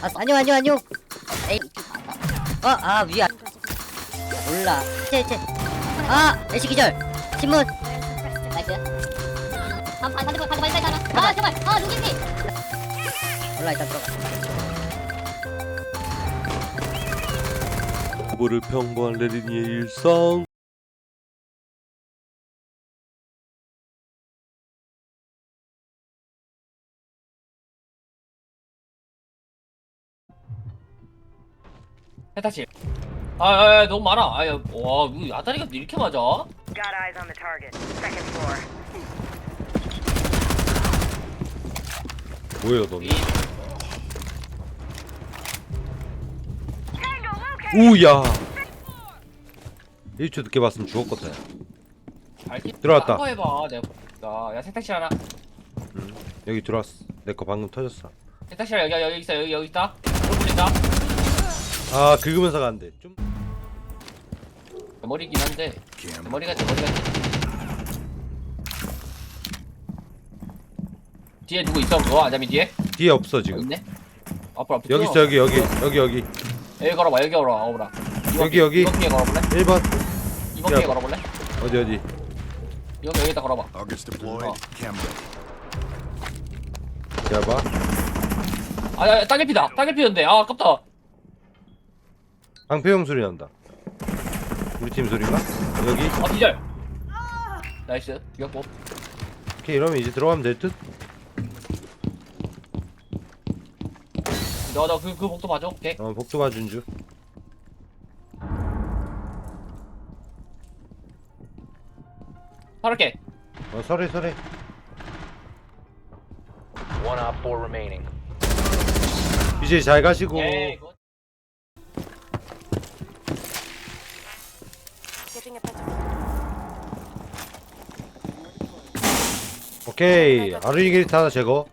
아, 안녕 안녕 안녕 에이. 어아 위야 몰라. 쟤쟤아 애쉬 기절. 신문. 나이스. 반, 반, 반대편, 반대, 반대, 반대, 하나. 아, 제발. 아, 루진님. 몰라 일단 들어가. 부부를 평범한 레린이의 일상 세탁실. 아, 아, 아, 너무 많아. 아, 야, 와, 이거 야다리가 이렇게 맞아? Got eyes on the target. Second floor. 뭐예요 너는? 이, 우야 1초 늦게 봤으면 죽었겠다 밝히. 들어왔다. 딴거 해봐. 내가. 야, 야, 세탁실 하나. 여기 들어왔어 내 거 방금 터졌어 세탁실 여기, 여기 있어. 여기, 여기 있다. 오른 있다. 아 긁으면서 가는데 좀 머리긴 한데. 머리가 제 머리가. 뒤에 누구 있어? 그거 아자미 뒤에? 뒤에 없어 어, 지금 있네. 앞으로 앞으로. 여기 있어 여기 여기 여기 여기 여기 걸어봐. 여기 걸어봐. 어보라. 여기, 여기. 이번 피에 걸어볼래? 1번 이번 야. 피에 걸어볼래? 어디 어디 여기 여기다 걸어봐. August deployed. Cam 잡아 아, 야, 땅에 피다. 땅에 피는데. 아, 아깝다. 방패형 소리 난다 우리 팀 소리인가? 여기 아, 기절. 나이스. 이겼고. 오케이 이러면 이제 들어가면 될 듯 너, 너, 그, 그 복도 봐줘. 오케이. 어 복도 봐준 줄 파랗게. 어, 설해 설해 One op four remaining. 이제 잘 가시고 에 오케이 아루니 게리트 하나 제거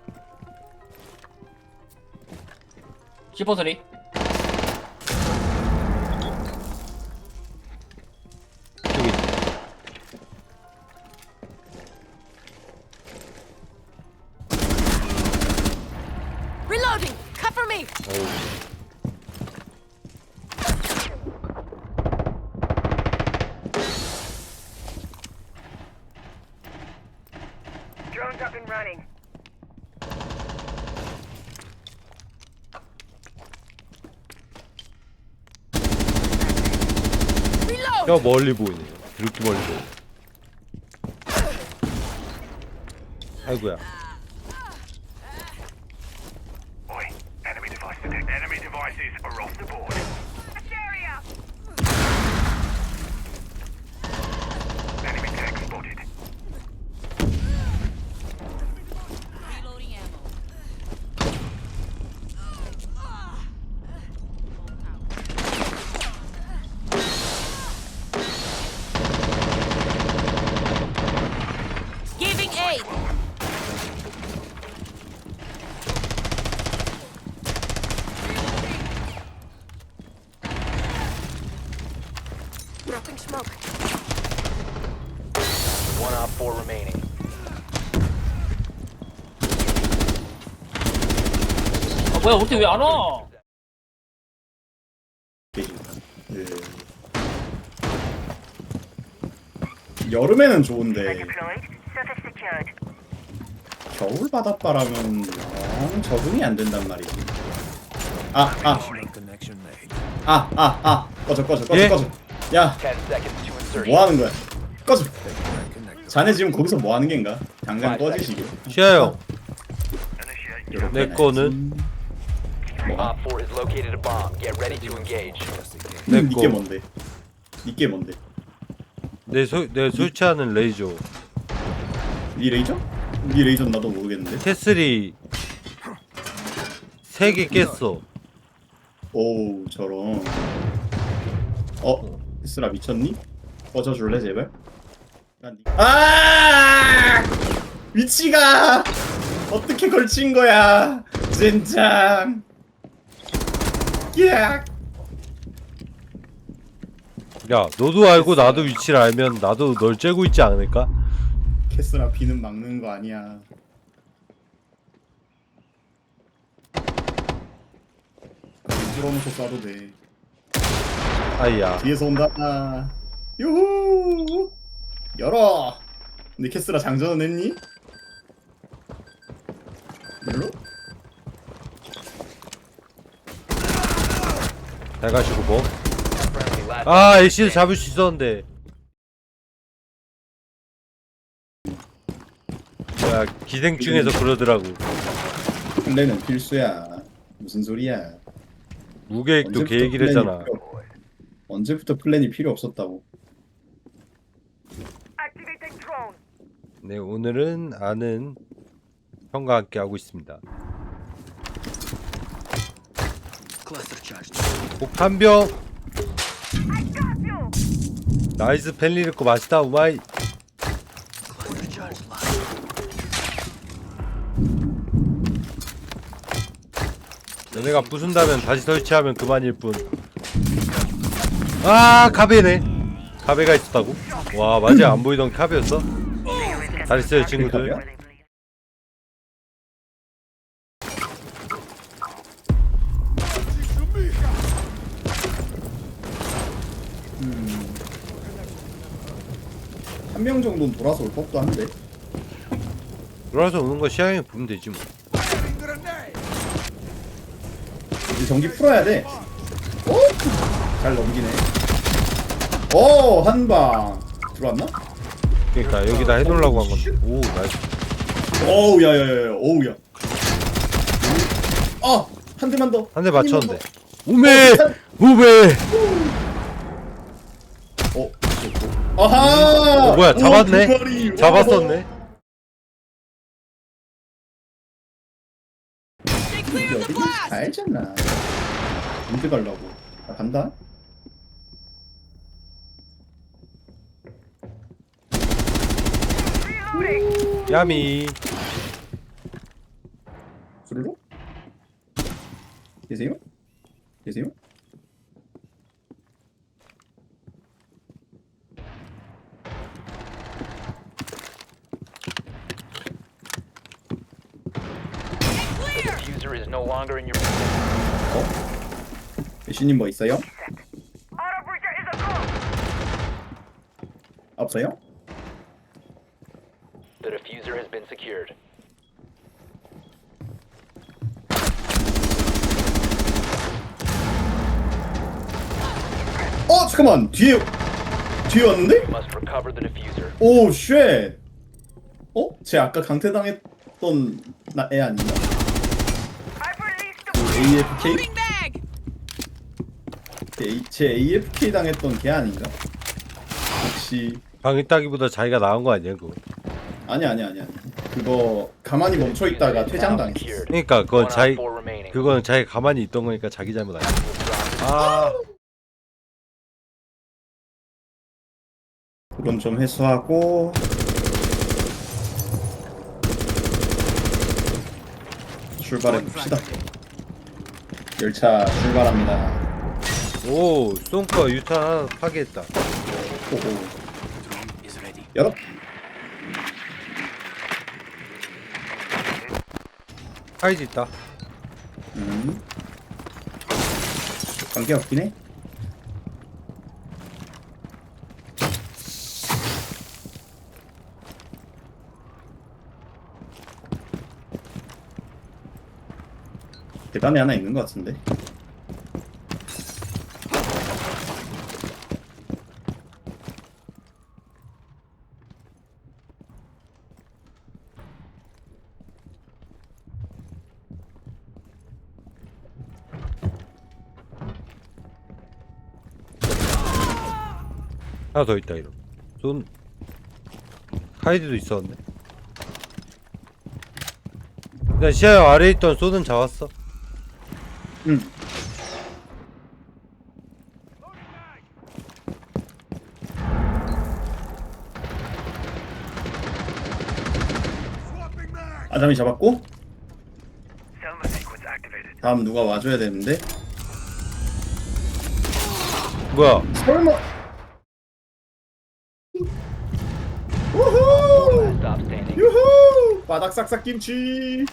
시퍼 소리. 여기 Reloading! Cover me! 어우 저 멀리 보이네 이렇게 멀리 보여 아이고야 Oi, enemy device detected. Enemy devices are off the board. Smoke. One op four remaining. 아, 뭐야, 어떻게 왜 안 와? 그 여름에는 좋은데 Deployed. Surface secured. 겨울 바닷바람은 영 적응이 안 된단 말이지. 아, 아, 아, 아, 아, 꺼져, 꺼져, 꺼져, 예? 꺼져. 야. 뭐 하는 거야? 꺼져. 자네 지금 거기서 뭐 하는 겐가? 당장 꺼지시게. 시아요. 내 거는 뭐? 니게 거. 뭔데? 니게 뭔데? 내, 소, 내 설치하는 레이저 니 레이저? 니 레이저 는 나도 모르겠는데. 캐슬이 3개 깼어 오우 저런. 어, 스라 미쳤니? 꺼져줄래 제발? 야, 니- 아! 위치가 어떻게 걸친 거야? 젠장. 야. 야 너도 알고 나도 위치를 알면 나도 널 째고 있지 않을까? 캐스라 비는 막는 거 아니야. 들어놓고 쏴도 돼. 아이야 뒤에서 온다. 아, 유후. 열어. 근데 캐스라 장전은 했니? 별로? 잘 가시고 뭐 아 애쉬도 잡을 수 있었는데 야 기생충에서 그러더라고 플랜은 필수야. 무슨 소리야? 무계획도 언제부터 계획이랬 플랜이 잖아 필요- 언제부터 플랜이 필요 없었다고? Activating drone. 네 오늘은 아는 형과 함께 하고 있습니다. 폭탄병! 나이스 펠리르코 맛있다 우마이. 너네가 부순다면 다시 설치하면 그만일 뿐 아 카베네 카베가 있었다고? 와 맞아 안 보이던 카베였어? 잘했어요 친구들 카베야? 한명 정도는 돌아서 올 법도 한데. 돌아서 오는 거 시야에 보면 되지 뭐 이제 전기 풀어야 돼. 오! 잘 넘기네. 오, 한 방. 들어왔나? 그러니까 여기다 해놓으려고 한 건데 오 나이스 오우, 야, 야, 야, 야, 오우, 야. 아, 한 대만 더. 한대 힘만 맞췄는데 더. 우메 우메 어, 좋고. 아하! 어, 뭐야, 오, 잡았네? 두 마리. 잡았었네 어디지? 알잖아. 언제 가려고? 나 간다. 야미 수르르? 계세요? 계세요? The diffuser is no longer in your 예시님 뭐 있어요? Auto breacher is a go. 없어요? The diffuser has been secured. 어 잠깐만 뒤에 뒤에 왔는데? You must recover the diffuser. 오 쉣. 어? 쟤 아까 강퇴당했던 나 애 아닌가? AFK? A, 쟤 AFK 당했던 걔 아닌가? 역시 방했다기보다 자기가 나은 거 아니야 그거 아니 아니 아니 아니 그거 가만히 멈춰 있다가 퇴장 당했어. Secured. 그러니까 그건 자기. 그거는 자기 가만히 있던 거니까 자기 잘못 아니야 아 그건 좀 해소하고 출발해 봅시다. 열차 출발합니다. 오, 쏜거 유탄 하나 파괴했다. 오호. 열어. 카이즈 있다. 음. 관계 없긴 해. 계단에 하나 있는 것 같은데. 하나 더 있다 이런. 쏜 카이드도 있었는데. 일단 시야 아래에 있던 쏘는 잡았어. 응. 아담이 잡았고. 다음 누가 와줘야 되는데 뭐야? 설마 바닥 싹싹 김치.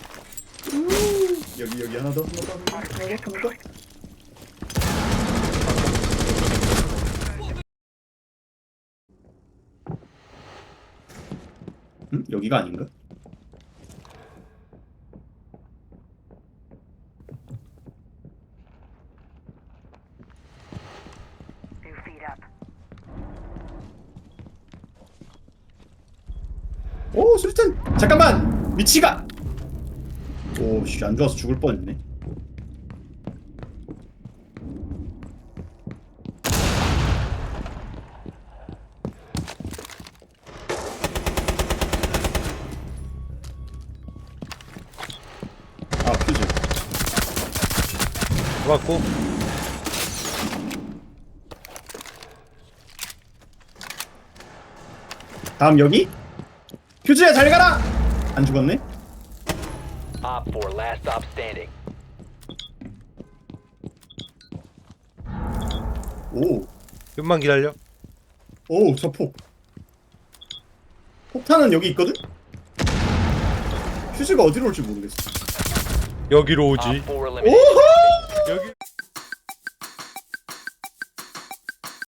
여기 여기 하나 더. 하나 더. 하나 더. 하나 더. 음? 여기가 아닌가? 오 술탄. 잠깐만. 위치가. 오씨 안 좋아서 죽을 뻔했네. 아 퓨즈 맞고. 다음 여기 퓨즈야 잘 가라 안 죽었네 Op 4, last stop standing. 오 좀만 기다려 오, 저 폭. 폭탄은 여기 있거든? 퓨즈가 어디로 올지 모르겠어. 여기로 오지 Op 4 eliminated. 오호! 여기